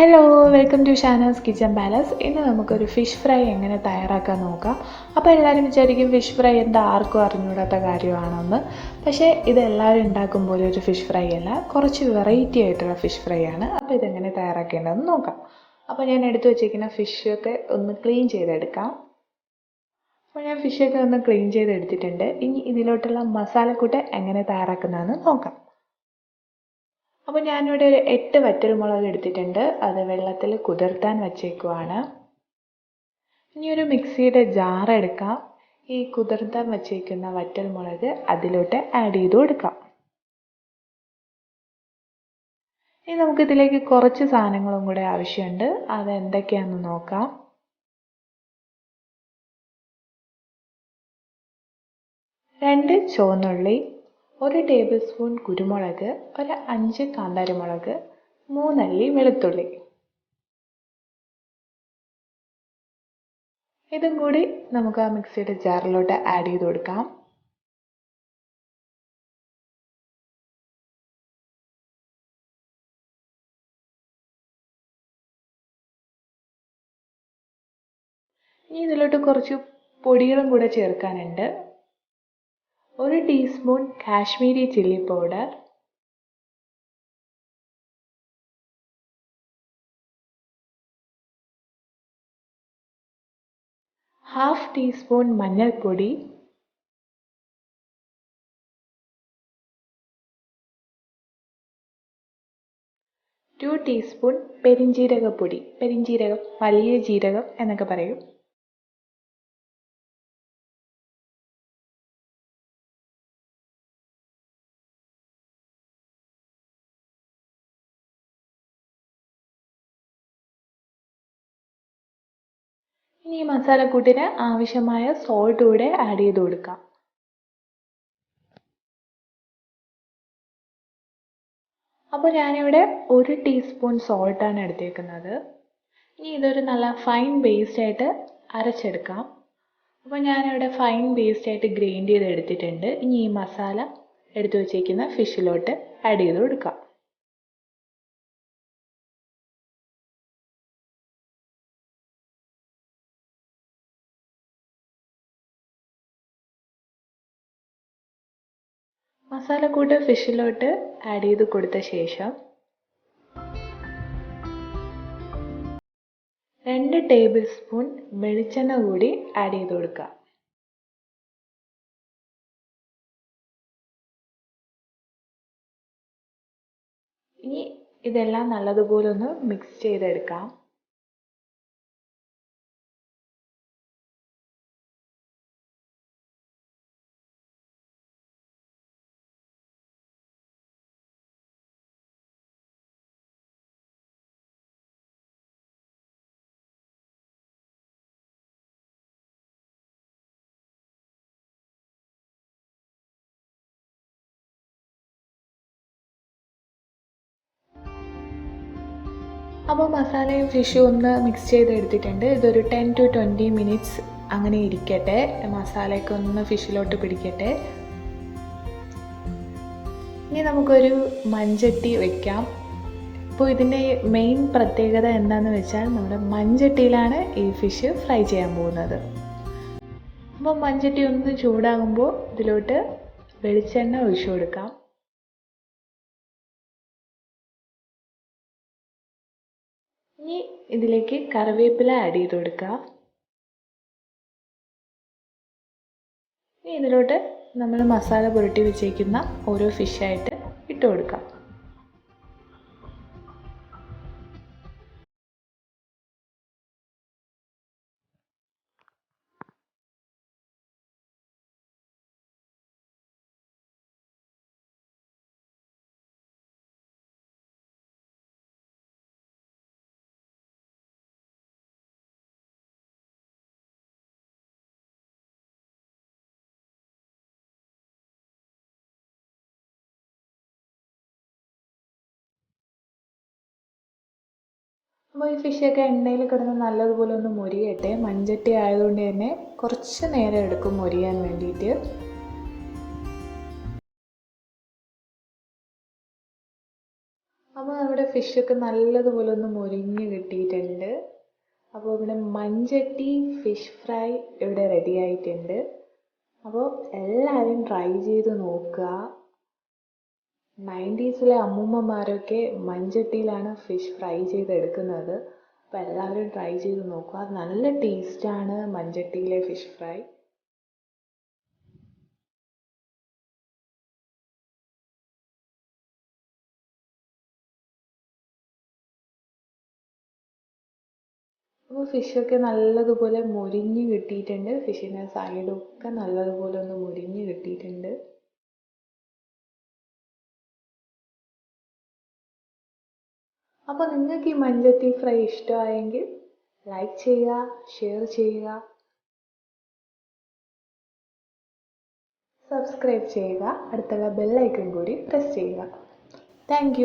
Hello welcome to Shanas kitchen palace ഇന്ന് നമുക്കൊരു fish fry എങ്ങനെ തയ്യാറാക്കാൻ നോക്കാം. അപ്പോൾ എല്ലാവരും വിചാരിക്കും ഫിഷ് ഫ്രൈ എന്താ ആർക്കും അറിഞ്ഞൂടാത്ത കാര്യമാണെന്ന്. പക്ഷേ ഇത് എല്ലാവരും ഉണ്ടാക്കും പോലെ ഒരു ഫിഷ് ഫ്രൈ അല്ല. കുറച്ച് വെറൈറ്റി ആയിട്ടുള്ള ഫിഷ് ഫ്രൈ ആണ്. അപ്പോൾ ഇതെങ്ങനെ തയ്യാറാക്കേണ്ടതെന്ന് നോക്കാം. അപ്പോൾ ഞാൻ എടുത്തു വെച്ചിരിക്കുന്ന ഫിഷൊക്കെ ഒന്ന് ക്ലീൻ ചെയ്തെടുക്കാം. അപ്പോൾ ഞാൻ ഫിഷൊക്കെ ഒന്ന് ക്ലീൻ ചെയ്തെടുത്തിട്ടുണ്ട്. ഇനി ഇതിലോട്ടുള്ള മസാലക്കൂട്ട് എങ്ങനെ തയ്യാറാക്കുന്നതെന്ന് നോക്കാം. അപ്പോൾ ഞാനിവിടെ ഒരു എട്ട് വറ്റൽമുളക് എടുത്തിട്ടുണ്ട്. അത് വെള്ളത്തിൽ കുതിർത്താൻ വച്ചേക്കുവാണ്. ഇനി ഒരു മിക്സിയുടെ ജാർ എടുക്കാം. ഈ കുതിർത്താൻ വച്ചേക്കുന്ന വറ്റൽമുളക് അതിലോട്ട് ആഡ് ചെയ്ത് കൊടുക്കാം. ഇനി നമുക്കിതിലേക്ക് കുറച്ച് സാധനങ്ങളും കൂടെ ആവശ്യമുണ്ട്. അത് എന്തൊക്കെയാണെന്ന് നോക്കാം. രണ്ട് ചുവന്നുള്ളി ഒരു ടേബിൾ സ്പൂൺ കുരുമുളക് ഒരു അഞ്ച് കാന്താരിമുളക് മൂന്നല്ലി വെളുത്തുള്ളി. ഇതും കൂടി നമുക്ക് ആ മിക്സിയുടെ ജാറിലോട്ട് ആഡ് ചെയ്ത് കൊടുക്കാം. ഇനി ഇതിലോട്ട് കുറച്ച് പൊടികളും കൂടെ ചേർക്കാനുണ്ട്. ഒരു teaspoon Kashmiri chilli powder half teaspoon മഞ്ഞൾപ്പൊടി ടു ടീസ്പൂൺ പെരിഞ്ജീരകപ്പൊടി പെരിഞ്ജീരകം വലിയ ജീരകം എന്നൊക്കെ പറയും. ഇനി ഈ മസാലക്കൂട്ടിന് ആവശ്യമായ സോൾട്ട് കൂടെ ആഡ് ചെയ്ത് കൊടുക്കാം. അപ്പോൾ ഞാനിവിടെ ഒരു ടീസ്പൂൺ സോൾട്ടാണ് എടുത്തേക്കുന്നത്. ഇനി ഇതൊരു നല്ല ഫൈൻ പേസ്റ്റ് ആയിട്ട് അരച്ചെടുക്കാം. അപ്പോൾ ഞാനിവിടെ ഫൈൻ പേസ്റ്റ് ആയിട്ട് ഗ്രൈൻഡ് ചെയ്ത് എടുത്തിട്ടുണ്ട് ഇനി ഈ മസാല എടുത്തു വച്ചേക്കുന്ന ഫിഷിലോട്ട് ആഡ് ചെയ്ത് കൊടുക്കാം. മസാലക്കൂട്ട് ഫിഷിലോട്ട് ആഡ് ചെയ്ത് കൊടുത്ത ശേഷം രണ്ട് ടേബിൾ സ്പൂൺ വെളിച്ചെണ്ണ കൂടി ആഡ് ചെയ്ത് കൊടുക്കുക. ഇനി ഇതെല്ലാം നല്ലതുപോലെ ഒന്ന് മിക്സ് ചെയ്തെടുക്കാം. അപ്പോൾ മസാലയും ഫിഷും ഒന്ന് മിക്സ് ചെയ്ത് എടുത്തിട്ടുണ്ട് ഇതൊരു ടെൻ ടു ട്വന്റി മിനിറ്റ്സ് അങ്ങനെ ഇരിക്കട്ടെ. മസാലയൊക്കെ ഒന്ന് ഫിഷിലോട്ട് പിടിക്കട്ടെ. ഇനി നമുക്കൊരു മൺചട്ടി വെക്കാം. അപ്പോൾ ഇതിന്റെ മെയിൻ പ്രത്യേകത എന്താണെന്ന് വെച്ചാൽ നമ്മുടെ മൺചട്ടിയിലാണ് ഈ ഫിഷ് ഫ്രൈ ചെയ്യാൻ പോകുന്നത്. അപ്പോൾ മൺചട്ടി ഒന്ന് ചൂടാകുമ്പോൾ ഇതിലോട്ട് വെളിച്ചെണ്ണ ഒഴിച്ചു കൊടുക്കാം. ഇനി ഇതിലേക്ക് കറിവേപ്പില ആഡ് ചെയ്ത് കൊടുക്കുക ഇനി ഇതിലോട്ട് നമ്മൾ മസാല പുരട്ടി വെച്ചേക്കുന്ന ഓരോ ഫിഷായിട്ട് ഇട്ട് കൊടുക്കാം. അപ്പോൾ ഈ ഫിഷൊക്കെ എണ്ണയിൽ കിടന്ന് നല്ലതുപോലെ ഒന്ന് മുരിയട്ടെ. മൺചട്ടി ആയതുകൊണ്ട് തന്നെ കുറച്ച് നേരം എടുക്കും മുരിയാൻ വേണ്ടിയിട്ട്. അപ്പോൾ നമ്മുടെ ഫിഷൊക്കെ നല്ലതുപോലെ ഒന്ന് മുരിഞ്ഞ് കിട്ടിയിട്ടുണ്ട്. അപ്പോൾ ഇവിടെ മഞ്ചട്ടി ഫിഷ് ഫ്രൈ ഇവിടെ റെഡി ആയിട്ടുണ്ട്. അപ്പോൾ എല്ലാവരും ട്രൈ ചെയ്ത് നോക്കുക. നയന്റീസിലെ അമ്മൂമ്മമാരൊക്കെ മൺചട്ടിയിലാണ് ഫിഷ് ഫ്രൈ ചെയ്തെടുക്കുന്നത്. അപ്പോൾ എല്ലാവരും ട്രൈ ചെയ്ത് നോക്കുക നല്ല ടേസ്റ്റാണ് മൺചട്ടിയിലെ ഫിഷ് ഫ്രൈ അപ്പോൾ ഫിഷൊക്കെ നല്ലതുപോലെ മൊരിഞ്ഞ് കിട്ടിയിട്ടുണ്ട്. ഫിഷിന്റെ സൈഡൊക്കെ നല്ലതുപോലെ ഒന്ന് മൊരിഞ്ഞ് കിട്ടിയിട്ടുണ്ട്. അപ്പോൾ നിങ്ങൾക്ക് ഈ മഞ്ചട്ടി ഫ്രൈ ഇഷ്ടമായെങ്കിൽ ലൈക്ക് ചെയ്യുക ഷെയർ ചെയ്യുക. സബ്സ്ക്രൈബ് ചെയ്യുക. അടുത്തുള്ള ബെല്ലൈക്കൺ കൂടി പ്രസ് ചെയ്യുക. താങ്ക്